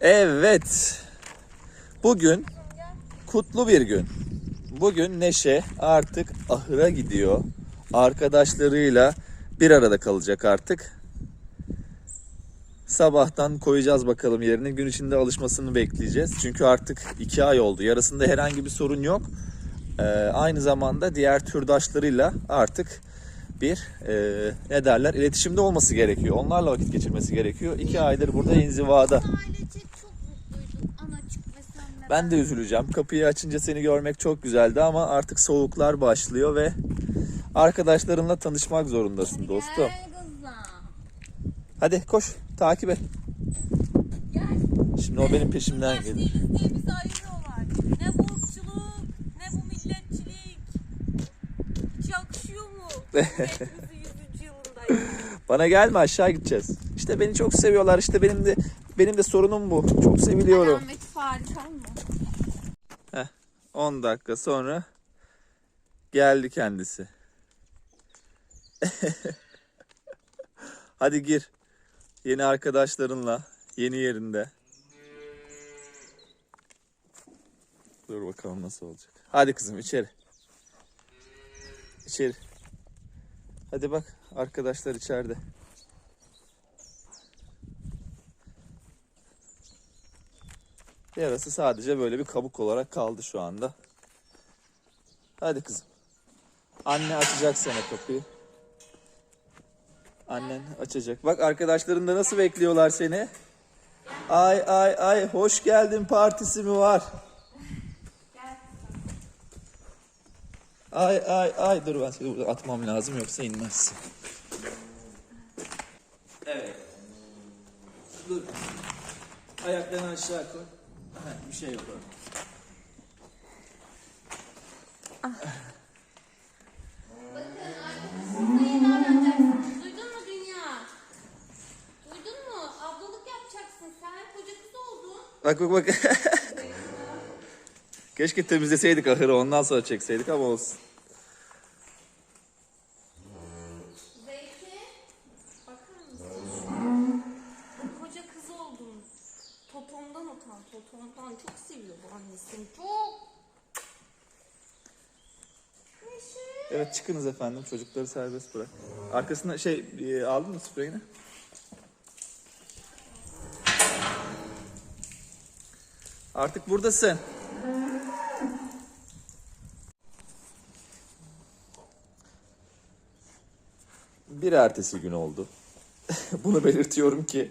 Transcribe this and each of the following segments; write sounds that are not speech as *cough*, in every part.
Evet. Bugün kutlu bir gün. Bugün Neşe artık ahıra gidiyor. Arkadaşlarıyla bir arada kalacak artık. Sabahtan koyacağız bakalım yerini. Gün içinde alışmasını bekleyeceğiz. Çünkü artık iki ay oldu. Yarısında herhangi bir sorun yok. Ee, aynı zamanda diğer türdaşlarıyla artık bir e, ne derler iletişimde olması gerekiyor. Onlarla vakit geçirmesi gerekiyor. İki aydır burada inzivada. Ben de üzüleceğim. Kapıyı açınca seni görmek çok güzeldi ama artık soğuklar başlıyor ve arkadaşlarınla tanışmak zorundasın dostum. Hadi koş takip et. Şimdi o benim peşimden gelir. Değiliz diye bizi ayırıyorlar. Ne bu ırkçılık, ne bu milletçilik. Hiç yakışıyor mu? Hepimizin 100. yılındayız. *laughs* Bana gelme aşağı gideceğiz. İşte beni çok seviyorlar. İşte benim de benim de sorunum bu. Çok seviliyorum. Alamet farikan mı? 10 dakika sonra geldi kendisi. *laughs* Hadi gir. Yeni arkadaşlarınla, yeni yerinde. Dur bakalım nasıl olacak. Hadi kızım içeri. İçeri. Hadi bak arkadaşlar içeride. Yarası sadece böyle bir kabuk olarak kaldı şu anda. Hadi kızım. Anne açacak sana kapıyı. Annen açacak. Bak arkadaşların da nasıl bekliyorlar seni. Ay ay ay hoş geldin partisi mi var? Ay ay ay dur ben seni burada atmam lazım yoksa inmezsin. Evet. Dur. Ayaklarını aşağı koy. Heh, bir şey yok orada. Duydun mu dünya? Duydun mu? Ablalık yapacaksın sen. Koca kız oldun. Bak bak bak. *laughs* Keşke temizleseydik ahırı ondan sonra çekseydik ama olsun. Zeytin. Bakar mısın? Koca kız oldun. Totomdan utan. Totomdan çok seviyor bu annesini. Çok. Neşe. Evet çıkınız efendim çocukları serbest bırak. Arkasına şey e, aldın mı spreyini? Artık buradasın. Bir ertesi gün oldu. *laughs* Bunu belirtiyorum ki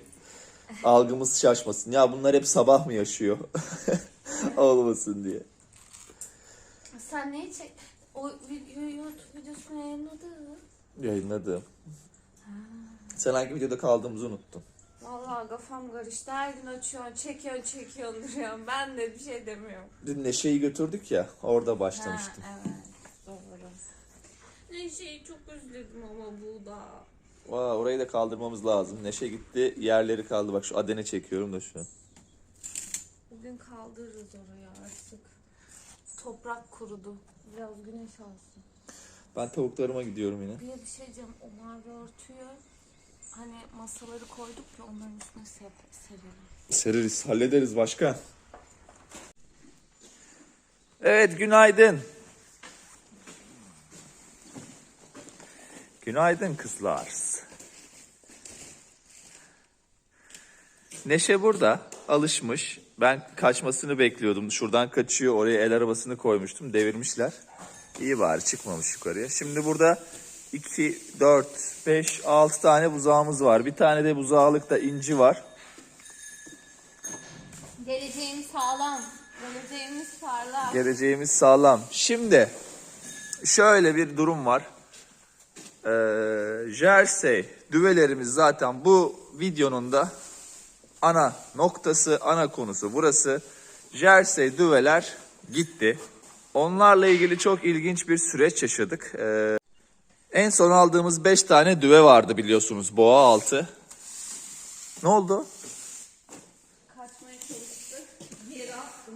algımız şaşmasın. Ya bunlar hep sabah mı yaşıyor? *laughs* Olmasın diye. Sen neyi çek? O YouTube videosunu yayınladın. Yayınladım. Sen hangi videoda kaldığımızı unuttun. Vallahi kafam karıştı. Her gün açıyorsun, çekiyorsun, çekiyorsun, duruyorsun. Ben de bir şey demiyorum. Dün Neşe'yi götürdük ya orada başlamıştım. Ha, evet. Neşe'yi çok özledim ama bu da. Vay, orayı da kaldırmamız lazım. Neşe gitti yerleri kaldı. Bak şu adene çekiyorum da şu. Bugün kaldırırız orayı artık. Toprak kurudu. Biraz güneş alsın. Ben tavuklarıma gidiyorum yine. Bir bir şey diyeceğim. O mavi örtüyü hani masaları koyduk ya onların üstüne sep serelim. Sereriz, hallederiz başkan. Evet, günaydın. Günaydın kızlar. Neşe burada, alışmış. Ben kaçmasını bekliyordum. Şuradan kaçıyor, oraya el arabasını koymuştum. Devirmişler. İyi bari çıkmamış yukarıya. Şimdi burada 2, 4, 5, 6 tane buzağımız var. Bir tane de buzağlıkta inci var. Geleceğimiz sağlam. Geleceğimiz parlak. Geleceğimiz sağlam. Şimdi şöyle bir durum var. Ee, Jersey düvelerimiz zaten bu videonun da ana noktası, ana konusu burası. Jersey düveler gitti. Onlarla ilgili çok ilginç bir süreç yaşadık. Ee, en son aldığımız 5 tane düve vardı biliyorsunuz boğa altı. Ne oldu? Kaçmaya çalıştık. Bir yere attım.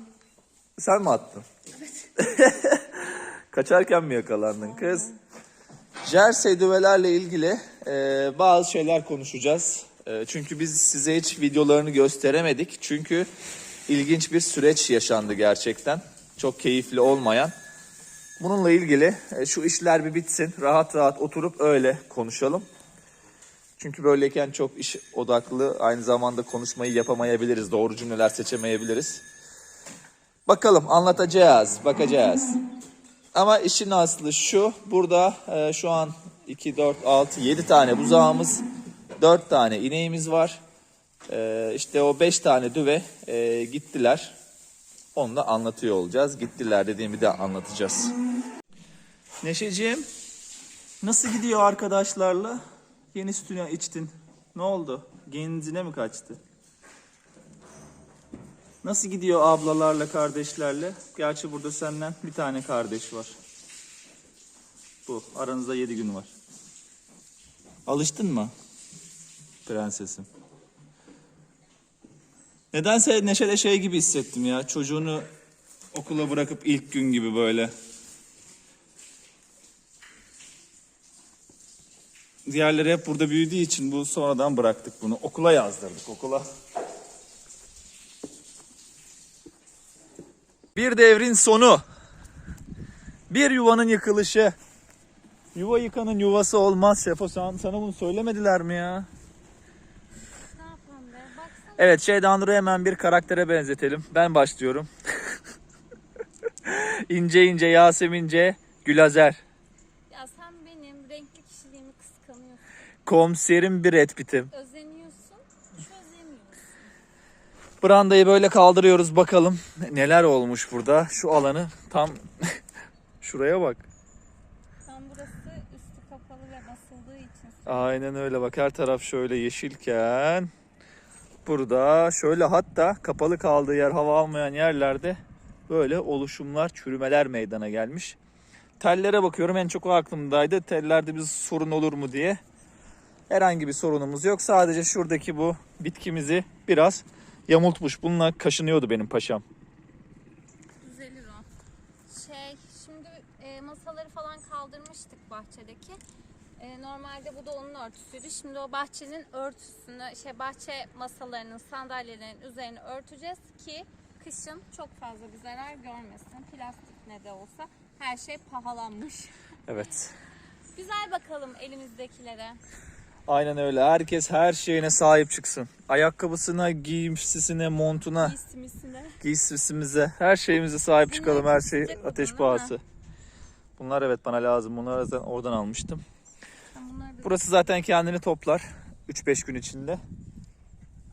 Sen mi attın? *laughs* Kaçarken mi yakalandın kız? Jersey düvelerle ilgili e, bazı şeyler konuşacağız. Ee, çünkü biz size hiç videolarını gösteremedik. Çünkü ilginç bir süreç yaşandı gerçekten. Çok keyifli olmayan. Bununla ilgili e, şu işler bir bitsin. Rahat rahat oturup öyle konuşalım. Çünkü böyleyken çok iş odaklı aynı zamanda konuşmayı yapamayabiliriz. Doğru cümleler seçemeyebiliriz. Bakalım anlatacağız, bakacağız. Ama işin aslı şu. Burada e, şu an 2, 4, 6, 7 tane buzağımız, 4 tane ineğimiz var. E, işte o 5 tane düve e, gittiler. Onu da anlatıyor olacağız. Gittiler dediğimi de anlatacağız. Neşeciğim, nasıl gidiyor arkadaşlarla? Yeni sütünü içtin. Ne oldu? Genzine mi kaçtı? Nasıl gidiyor ablalarla, kardeşlerle? Gerçi burada senden bir tane kardeş var. Bu. Aranızda 7 gün var. Alıştın mı? Prensesim. Nedense Neşe'de şey gibi hissettim ya. Çocuğunu okula bırakıp ilk gün gibi böyle. Diğerleri hep burada büyüdüğü için bu sonradan bıraktık bunu. Okula yazdırdık okula. Bir devrin sonu. Bir yuvanın yıkılışı. Yuva yıkanın yuvası olmaz Şefo. Sen, sana bunu söylemediler mi ya? Ne yapalım be? Baksana. Evet Şeydanur'u hemen bir karaktere benzetelim. Ben başlıyorum. *laughs* ince ince Yasemince Gülazer. Ya sen benim renkli kişiliğimi kıskanıyorsun. Komiserim bir et bitim. Özeniyorsun, Brandayı böyle kaldırıyoruz bakalım neler olmuş burada. Şu alanı tam *laughs* şuraya bak. Sen burası üstü kapalı ve basıldığı için Aynen öyle bak her taraf şöyle yeşilken burada şöyle hatta kapalı kaldığı yer hava almayan yerlerde böyle oluşumlar çürümeler meydana gelmiş. Tellere bakıyorum en çok o aklımdaydı tellerde bir sorun olur mu diye. Herhangi bir sorunumuz yok sadece şuradaki bu bitkimizi biraz yamultmuş bununla kaşınıyordu benim paşam. düzelir o. Şey, şimdi e, masaları falan kaldırmıştık bahçedeki. E, normalde bu da onun örtüsüydü. Şimdi o bahçenin örtüsünü, şey bahçe masalarının, sandalyelerin üzerine örteceğiz ki kışın çok fazla bir zarar görmesin. Plastik ne de olsa her şey pahalanmış. Evet. Güzel bakalım elimizdekilere. Aynen öyle herkes her şeyine sahip çıksın. Ayakkabısına, giyimsisine, montuna. İstimisine. giysisimize, her şeyimize sahip çıkalım. Her şey ateş pahası. Bunlar evet bana lazım. Bunları zaten oradan almıştım. Burası zaten kendini toplar. 3-5 gün içinde.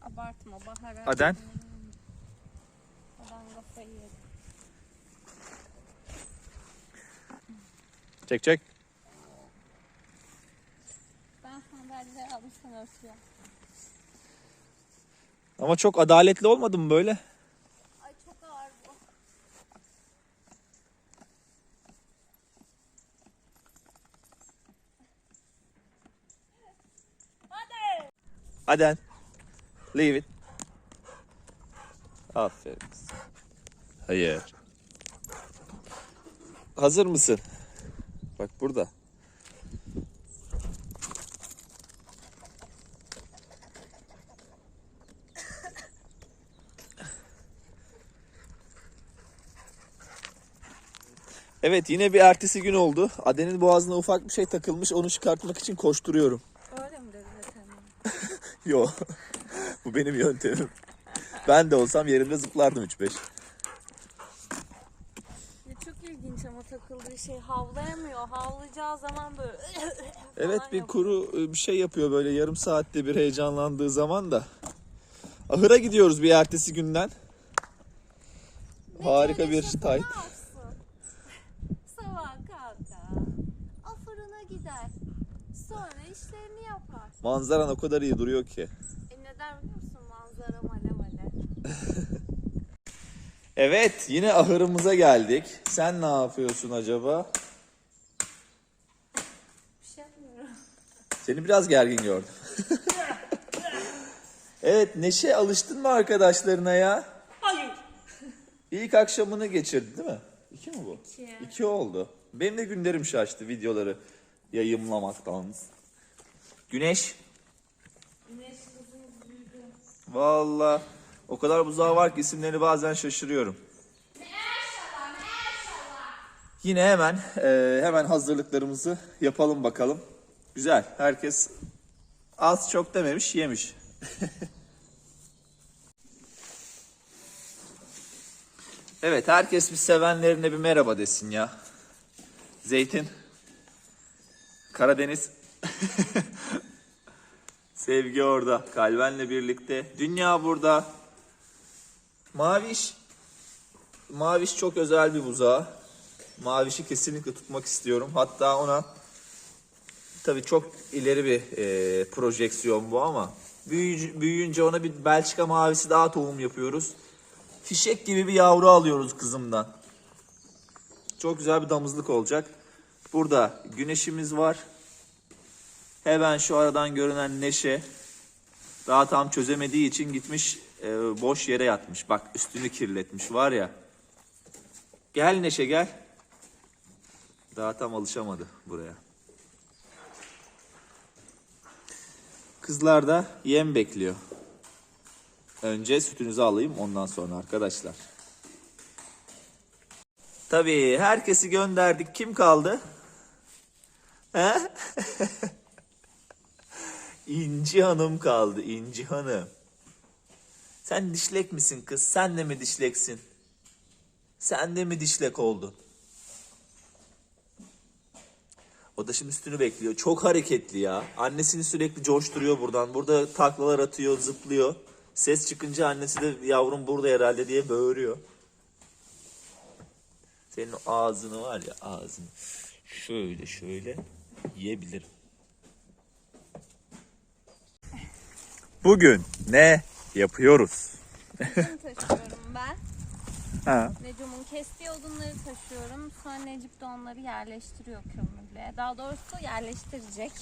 abartma bahara. Aden? Yedi. Çek çek. Ben sen örtüyor. Ama çok adaletli olmadı mı böyle? Ay çok ağır bu. Hadi. Aden. Leave it. Aferin. Hayır. Hazır mısın? Bak burada. Evet yine bir ertesi gün oldu. Aden'in boğazına ufak bir şey takılmış. Onu çıkartmak için koşturuyorum. Öyle mi dedi veteriner? *laughs* Yo. Bu benim yöntemim. Ben de olsam yerimde zıplardım 3-5. Ya çok ilginç ama takıldığı şey havlayamıyor. Havlayacağı zaman böyle *laughs* Evet bir kuru e, bir şey yapıyor böyle yarım saatte bir heyecanlandığı zaman da. Ahıra gidiyoruz bir ertesi günden. Harika bir Şöyle tay. ne yapsın? Sabah kalkar. O gider. Sonra işlerini yapar. Manzaran o kadar iyi duruyor ki. E neden biliyor musun? Manzara male male. *laughs* Evet yine ahırımıza geldik. Sen ne yapıyorsun acaba? Bir şey yapmıyorum. Seni biraz gergin gördüm. *laughs* evet Neşe alıştın mı arkadaşlarına ya? Hayır. İlk akşamını geçirdi değil mi? İki mi bu? İki. İki oldu. Benim de günlerim şaştı videoları yayımlamaktan. Güneş. Güneş Vallahi o kadar buzağı var ki isimlerini bazen şaşırıyorum. Yine hemen e, hemen hazırlıklarımızı yapalım bakalım. Güzel. Herkes az çok dememiş yemiş. *laughs* evet herkes bir sevenlerine bir merhaba desin ya. Zeytin. Karadeniz. *laughs* Sevgi orada. Kalbenle birlikte. Dünya burada. Maviş. Maviş çok özel bir buzağı. Mavişi kesinlikle tutmak istiyorum. Hatta ona tabii çok ileri bir e, projeksiyon bu ama büyüyünce, büyüyünce ona bir Belçika mavisi daha tohum yapıyoruz. Fişek gibi bir yavru alıyoruz kızımdan. Çok güzel bir damızlık olacak. Burada güneşimiz var. Hemen şu aradan görünen Neşe daha tam çözemediği için gitmiş e, boş yere yatmış. Bak üstünü kirletmiş var ya. Gel Neşe gel. Daha tam alışamadı buraya. Kızlar da yem bekliyor. Önce sütünüzü alayım ondan sonra arkadaşlar. Tabii herkesi gönderdik. Kim kaldı? He? *laughs* İnci Hanım kaldı. İnci Hanım. Sen dişlek misin kız? Sen de mi dişleksin? Sen de mi dişlek oldun? O da şimdi üstünü bekliyor. Çok hareketli ya. Annesini sürekli coşturuyor buradan. Burada taklalar atıyor, zıplıyor. Ses çıkınca annesi de yavrum burada herhalde diye böğürüyor. Senin ağzını var ya ağzını. Şöyle şöyle yiyebilirim. Bugün ne yapıyoruz? Odun taşıyorum ben. Ha. Necum'un kestiği odunları taşıyorum. Sonra Necip de onları yerleştiriyor kömürlüğe. Daha doğrusu yerleştirecek.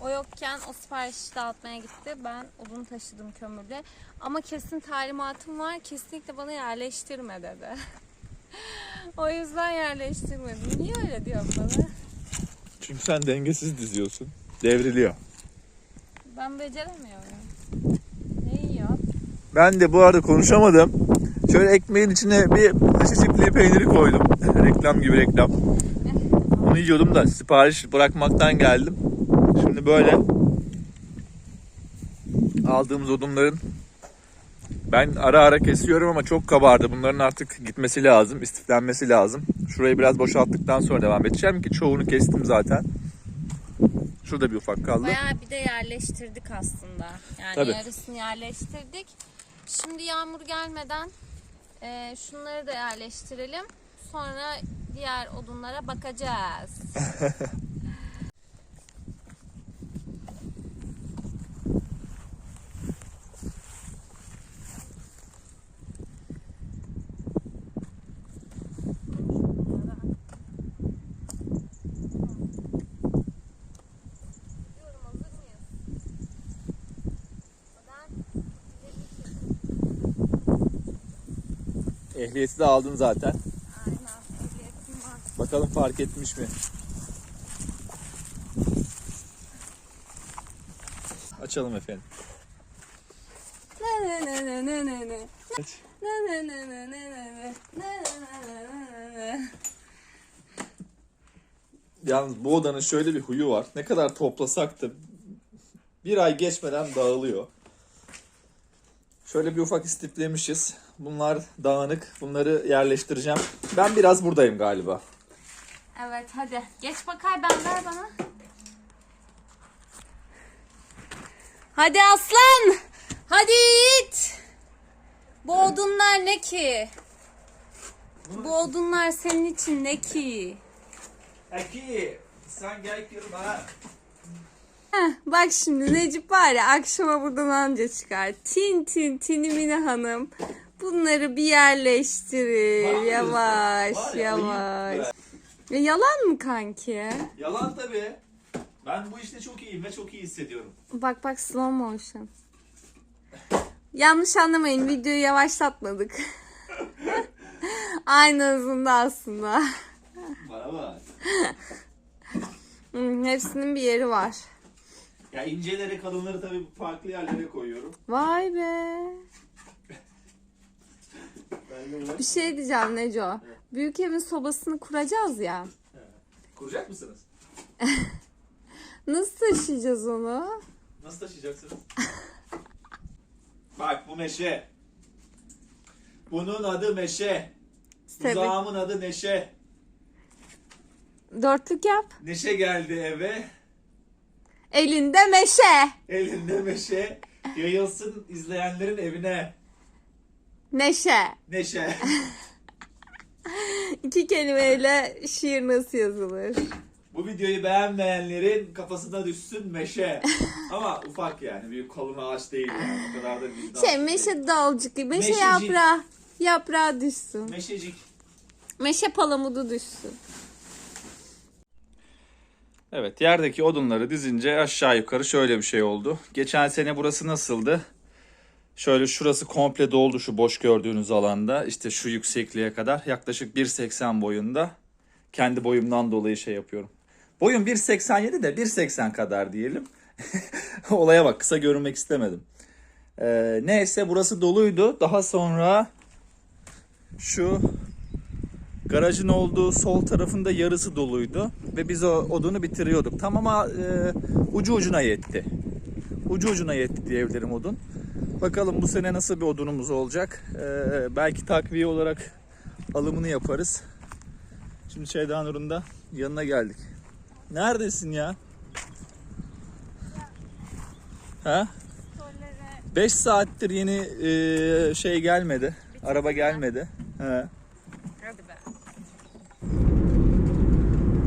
O yokken o siparişi dağıtmaya gitti. Ben odun taşıdım kömürlüğe. Ama kesin talimatım var. Kesinlikle bana yerleştirme dedi. *laughs* o yüzden yerleştirmedim. Niye öyle diyor bana? Çünkü sen dengesiz diziyorsun. Devriliyor. Ben beceremiyorum. Ben de bu arada konuşamadım. Şöyle ekmeğin içine bir çiftliği peyniri koydum. *laughs* reklam gibi reklam. Onu yiyordum da sipariş bırakmaktan geldim. Şimdi böyle aldığımız odunların ben ara ara kesiyorum ama çok kabardı. Bunların artık gitmesi lazım, istiflenmesi lazım. Şurayı biraz boşalttıktan sonra devam edeceğim ki çoğunu kestim zaten. Şurada bir ufak kaldı. Bayağı bir de yerleştirdik aslında. Yani Tabii. yarısını yerleştirdik. Şimdi yağmur gelmeden e, şunları da yerleştirelim. Sonra diğer odunlara bakacağız. *laughs* Ehliyeti de aldın zaten. Aynen. Ehliyetim var. Bakalım fark etmiş mi? Açalım efendim. Ne ne ne ne ne ne. Aç. Ne ne ne ne ne ne ne. Ne ne. Yalnız bu odanın şöyle bir huyu var. Ne kadar toplasak da bir ay geçmeden dağılıyor. Şöyle bir ufak istiplemişiz. Bunlar dağınık. Bunları yerleştireceğim. Ben biraz buradayım galiba. Evet hadi. Geç bakay ben ver bana. Hadi aslan. Hadi it. Bu odunlar ne ki? Bu odunlar senin için ne ki? Eki sen gel ki bana. Heh, bak şimdi Necip var ya akşama buradan anca çıkar. Tin tin tinimine hanım. Bunları bir yerleştirir. Mı Yavaş? Var ya, yavaş. Ya yalan mı kanki? Yalan tabii. Ben bu işte çok iyiyim ve çok iyi hissediyorum. Bak bak slow motion. Yanlış anlamayın videoyu yavaşlatmadık. *laughs* Aynı hızında aslında. Bana bak. Hmm, hepsinin bir yeri var. Ya inceleri kalınları tabii farklı yerlere koyuyorum. Vay be. Bir şey diyeceğim Neco. Büyük evin sobasını kuracağız ya. Kuracak mısınız? *laughs* Nasıl taşıyacağız onu? Nasıl taşıyacaksınız? *laughs* Bak bu meşe. Bunun adı meşe. Tabii. Uzağımın adı Neşe. Dörtlük yap. Neşe geldi eve. Elinde meşe. Elinde meşe. Yayılsın izleyenlerin evine. Neşe. Neşe. *laughs* İki kelimeyle şiir nasıl yazılır? Bu videoyu beğenmeyenlerin kafasına düşsün meşe. Ama ufak yani. Büyük kalın ağaç değil yani. O kadar da vicdan. Şey meşe dalcık gibi. Meşe Meşecik. yaprağı. Yaprağı düşsün. Meşecik. Meşe palamudu düşsün. Evet yerdeki odunları dizince aşağı yukarı şöyle bir şey oldu. Geçen sene burası nasıldı? Şöyle şurası komple doldu şu boş gördüğünüz alanda. İşte şu yüksekliğe kadar yaklaşık 1.80 boyunda. Kendi boyumdan dolayı şey yapıyorum. Boyum 1.87 de 1.80 kadar diyelim. *laughs* Olaya bak kısa görünmek istemedim. Ee, neyse burası doluydu. Daha sonra şu Garajın olduğu sol tarafında yarısı doluydu ve biz o odunu bitiriyorduk. Tam ama e, ucu ucuna yetti. Ucu ucuna yetti diyebilirim odun. Bakalım bu sene nasıl bir odunumuz olacak. E, belki takviye olarak alımını yaparız. Şimdi Şeyda Nur'un da yanına geldik. Neredesin ya? Ha? 5 saattir yeni e, şey gelmedi. Araba gelmedi. He.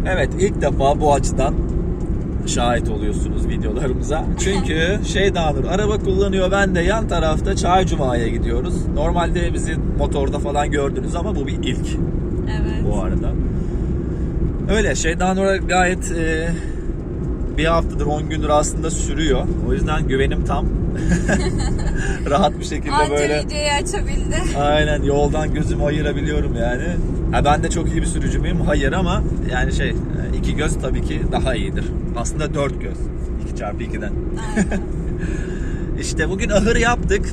Evet ilk defa bu açıdan şahit oluyorsunuz videolarımıza. Çünkü şey Nur araba kullanıyor ben de yan tarafta Çaycuma'ya gidiyoruz. Normalde bizi motorda falan gördünüz ama bu bir ilk Evet. bu arada. Öyle şey Nur'a gayet e, bir haftadır 10 gündür aslında sürüyor. O yüzden güvenim tam. *laughs* Rahat bir şekilde Anca böyle videoyu açabildi. Aynen yoldan gözümü ayırabiliyorum yani. Ha ben de çok iyi bir sürücü müyüm? Hayır ama yani şey iki göz tabii ki daha iyidir. Aslında dört göz. 2 çarpı 2'den. *laughs* işte bugün ahır yaptık.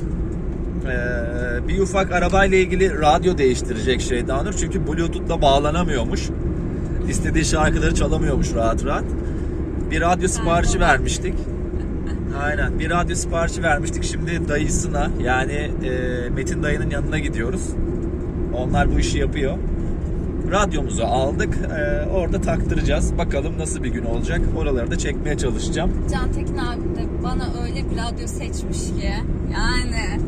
Ee, bir ufak arabayla ilgili radyo değiştirecek şey Danur. Çünkü Bluetooth'la bağlanamıyormuş. İstediği şarkıları çalamıyormuş rahat rahat. Bir radyo siparişi vermiştik. Aynen. Bir radyo siparişi vermiştik. Şimdi dayısına yani e, Metin dayının yanına gidiyoruz. Onlar bu işi yapıyor. Radyomuzu aldık. E, orada taktıracağız. Bakalım nasıl bir gün olacak. Oraları da çekmeye çalışacağım. Can Tekin abi de bana öyle bir radyo seçmiş ki. Yani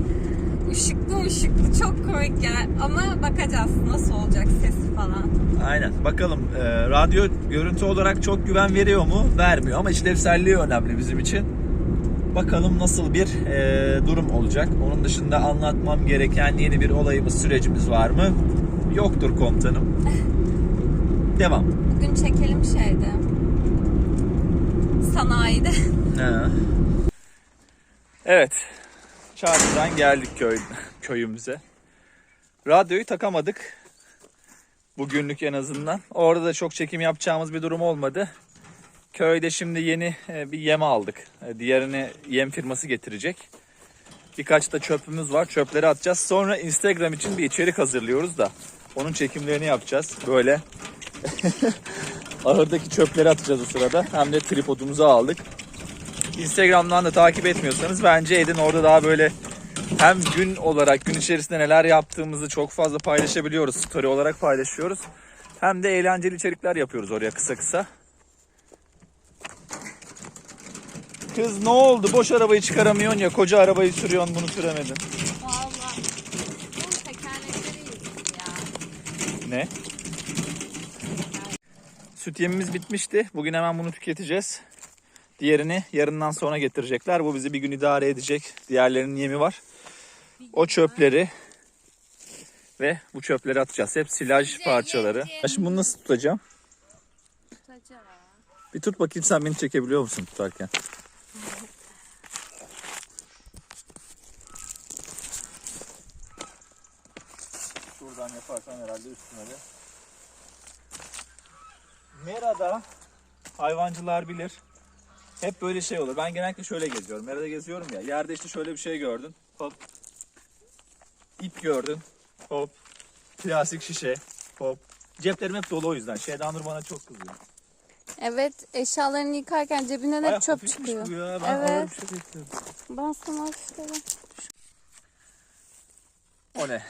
ışıklı ışıklı çok komik ya. Ama bakacağız nasıl olacak sesi falan. Aynen. Bakalım e, radyo görüntü olarak çok güven veriyor mu? Vermiyor ama işlevselliği önemli bizim için. Bakalım nasıl bir e, durum olacak. Onun dışında anlatmam gereken yeni bir olayımız, sürecimiz var mı? Yoktur komutanım. *laughs* Devam. Bugün çekelim şeyde. Sanayide. Ha. *laughs* Evet. Çarşıdan geldik köy, *laughs* köyümüze. Radyoyu takamadık. Bugünlük en azından. Orada da çok çekim yapacağımız bir durum olmadı. Köyde şimdi yeni e, bir yem aldık. E, Diğerini yem firması getirecek. Birkaç da çöpümüz var. Çöpleri atacağız. Sonra Instagram için bir içerik hazırlıyoruz da. Onun çekimlerini yapacağız. Böyle *laughs* ahırdaki çöpleri atacağız o sırada. Hem de tripodumuzu aldık. Instagram'dan da takip etmiyorsanız bence edin orada daha böyle hem gün olarak gün içerisinde neler yaptığımızı çok fazla paylaşabiliyoruz. Story olarak paylaşıyoruz. Hem de eğlenceli içerikler yapıyoruz oraya kısa kısa. Kız ne oldu? Boş arabayı çıkaramıyorsun ya. Koca arabayı sürüyorsun bunu süremedin. Vallahi. Bunun tekerlekleri yüzündü ya. Ne? Süt yemimiz bitmişti. Bugün hemen bunu tüketeceğiz. Diğerini yarından sonra getirecekler. Bu bizi bir gün idare edecek. Diğerlerinin yemi var. O çöpleri ve bu çöpleri atacağız. Hep silaj parçaları. Şimdi bunu nasıl tutacağım? Tutacağım. Bir tut bakayım sen beni çekebiliyor musun tutarken? Şuradan yaparsan herhalde üstüne de. Merada hayvancılar bilir. Hep böyle şey olur. Ben genellikle şöyle geziyorum. Nerede geziyorum ya. Yerde işte şöyle bir şey gördün. Hop. İp gördün. Hop. Plastik şişe. Hop. Ceplerim hep dolu o yüzden. Şeydan Nur bana çok kızıyor. Evet eşyalarını yıkarken cebinden hep çöp hafifmiş çıkıyor. bu ya. Ben ağır evet. bir şey bekliyorum. Ben sana hafiflerim. O ne?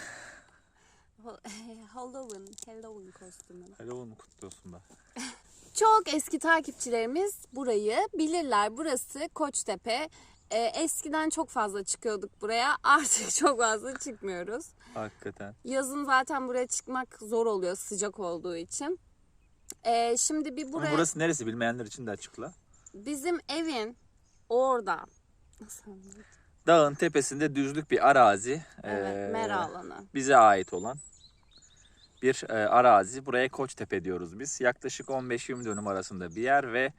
*laughs* Halloween, Halloween kostümü. Halloween kutlu olsun be. *laughs* Çok eski takipçilerimiz burayı bilirler. Burası Koçtepe. Ee, eskiden çok fazla çıkıyorduk buraya. *laughs* Artık çok fazla çıkmıyoruz. Hakikaten. Yazın zaten buraya çıkmak zor oluyor sıcak olduğu için. Ee, şimdi bir Ama buraya burası neresi bilmeyenler için de açıkla. bizim evin orada. Nasıl anlatayım? Dağın tepesinde düzlük bir arazi. Evet, Ee, mera alanı. bize ait olan bir e, arazi. Buraya Koçtepe diyoruz biz. Yaklaşık 15-20 dönüm arasında bir yer ve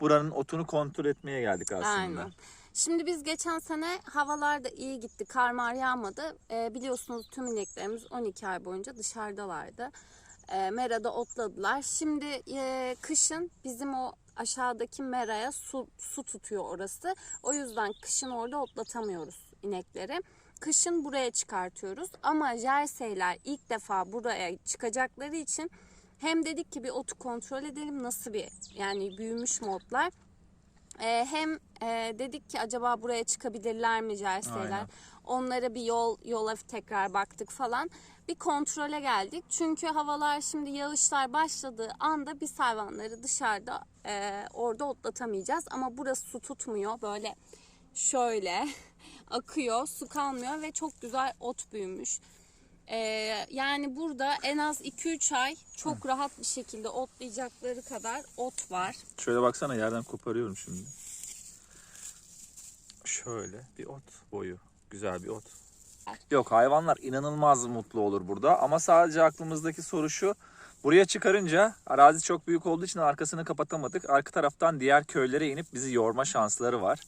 buranın otunu kontrol etmeye geldik aslında. Aynen. Şimdi biz geçen sene havalar da iyi gitti. Kar mar yağmadı. Ee, biliyorsunuz tüm ineklerimiz 12 ay boyunca dışarıdalardı. Ee, merada otladılar. Şimdi e, kışın bizim o aşağıdaki meraya su, su tutuyor orası. O yüzden kışın orada otlatamıyoruz inekleri. Kışın buraya çıkartıyoruz. Ama jerseyler ilk defa buraya çıkacakları için hem dedik ki bir otu kontrol edelim nasıl bir yani büyümüş mü otlar. Ee, hem e, dedik ki acaba buraya çıkabilirler mi jerseyler? Aynen. Onlara bir yol yola tekrar baktık falan. Bir kontrole geldik. Çünkü havalar şimdi yağışlar başladığı anda biz hayvanları dışarıda e, orada otlatamayacağız. Ama burası su tutmuyor. Böyle şöyle *laughs* akıyor, su kalmıyor ve çok güzel ot büyümüş. Ee, yani burada en az 2-3 ay çok rahat bir şekilde otlayacakları kadar ot var. Şöyle baksana yerden koparıyorum şimdi. Şöyle bir ot boyu. Güzel bir ot. Yok hayvanlar inanılmaz mutlu olur burada ama sadece aklımızdaki soru şu. Buraya çıkarınca arazi çok büyük olduğu için arkasını kapatamadık. Arka taraftan diğer köylere inip bizi yorma şansları var.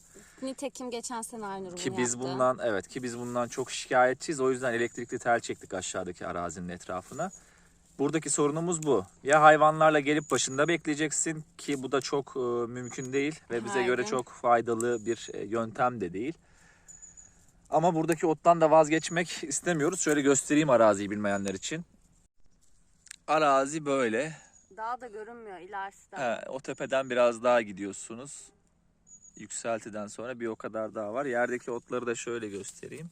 Nitekim geçen sene Aynur Ki bunu biz yaptı. bundan evet ki biz bundan çok şikayetçiyiz. O yüzden elektrikli tel çektik aşağıdaki arazinin etrafına. Buradaki sorunumuz bu. Ya hayvanlarla gelip başında bekleyeceksin ki bu da çok e, mümkün değil ve bize Aynen. göre çok faydalı bir e, yöntem de değil. Ama buradaki ottan da vazgeçmek istemiyoruz. Şöyle göstereyim araziyi bilmeyenler için. Arazi böyle. Daha da görünmüyor ilerisi de. He, o tepeden biraz daha gidiyorsunuz. Yükseltiden sonra bir o kadar daha var. Yerdeki otları da şöyle göstereyim.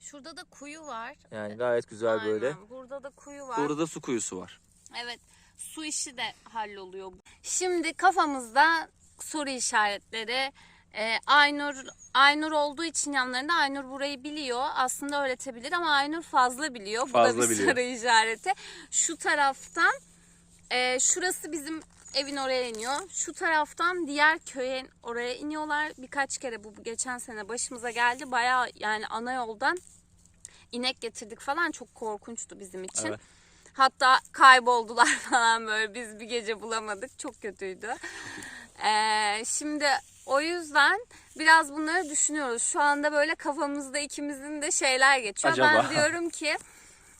Şurada da kuyu var. Yani gayet güzel Aynen. böyle. Burada da kuyu var. Burada da su kuyusu var. Evet. Su işi de halloluyor. Şimdi kafamızda soru işaretleri. Ee, Aynur Aynur olduğu için yanlarında Aynur burayı biliyor. Aslında öğretebilir ama Aynur fazla biliyor. Bu da Fazla bir biliyor. soru işareti. Şu taraftan e, şurası bizim evin oraya iniyor. Şu taraftan diğer köye oraya iniyorlar. Birkaç kere bu geçen sene başımıza geldi. Bayağı yani ana yoldan inek getirdik falan çok korkunçtu bizim için. Evet. Hatta kayboldular *laughs* falan böyle biz bir gece bulamadık. Çok kötüydü. *laughs* Ee, şimdi o yüzden biraz bunları düşünüyoruz. Şu anda böyle kafamızda ikimizin de şeyler geçiyor. Acaba? Ben diyorum ki *laughs*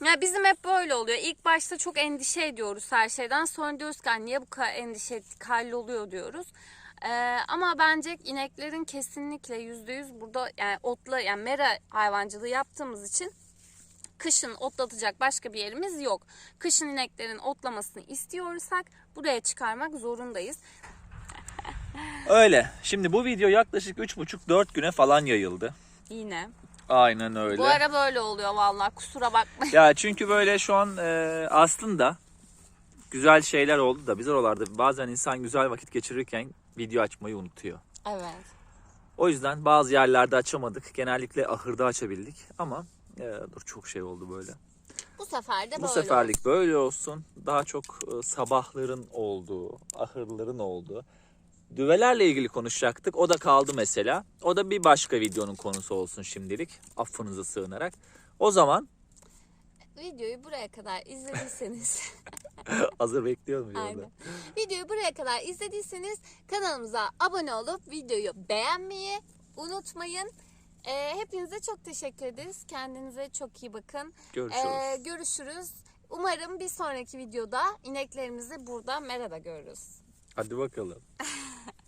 ya bizim hep böyle oluyor. İlk başta çok endişe ediyoruz her şeyden. Sonra diyoruz ki "Ay, niye bu kadar endişe ettik halloluyor diyoruz. Ee, ama bence ineklerin kesinlikle yüzde yüz burada yani otla yani mera hayvancılığı yaptığımız için kışın otlatacak başka bir yerimiz yok. Kışın ineklerin otlamasını istiyorsak buraya çıkarmak zorundayız. Öyle. Şimdi bu video yaklaşık 3,5-4 güne falan yayıldı. Yine. Aynen öyle. Bu ara böyle oluyor vallahi kusura bakmayın. Ya çünkü böyle şu an e, aslında güzel şeyler oldu da biz oralarda bazen insan güzel vakit geçirirken video açmayı unutuyor. Evet. O yüzden bazı yerlerde açamadık. Genellikle ahırda açabildik ama e, dur çok şey oldu böyle. Bu sefer de Bu böyle seferlik böyle olsun. Daha çok e, sabahların olduğu, ahırların olduğu. Düvelerle ilgili konuşacaktık. O da kaldı mesela. O da bir başka videonun konusu olsun şimdilik. Affınıza sığınarak. O zaman Videoyu buraya kadar izlediyseniz *laughs* hazır bekliyor muyum? Aynen. Videoyu buraya kadar izlediyseniz kanalımıza abone olup videoyu beğenmeyi unutmayın. Ee, hepinize çok teşekkür ederiz. Kendinize çok iyi bakın. Görüşürüz. Ee, görüşürüz. Umarım bir sonraki videoda ineklerimizi burada merada görürüz. Hadi bakalım. *laughs*